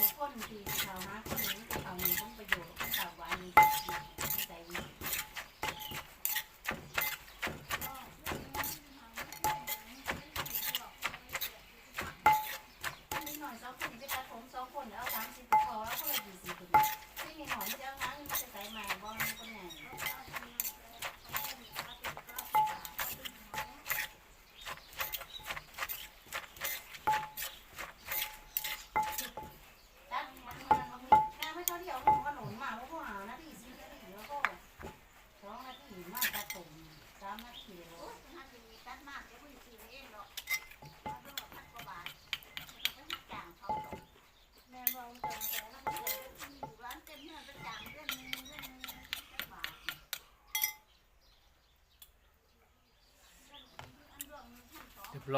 มีคนดีชาวนาคนนี้จะเอามีต้องประโยชน์เขาไว้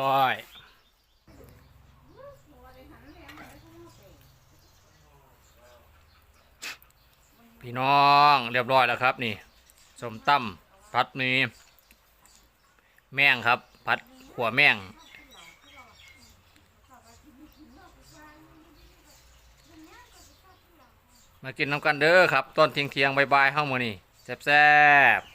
ร้อย พี่น้องเรียบร้อยแล้วครับนี่สมตั้มพัดมีแมงครับ พัดขัวแมงมากินน้ำกันเด้อครับ ต้นเทียงเทียงบายบายห้ามือนี่แซ่บ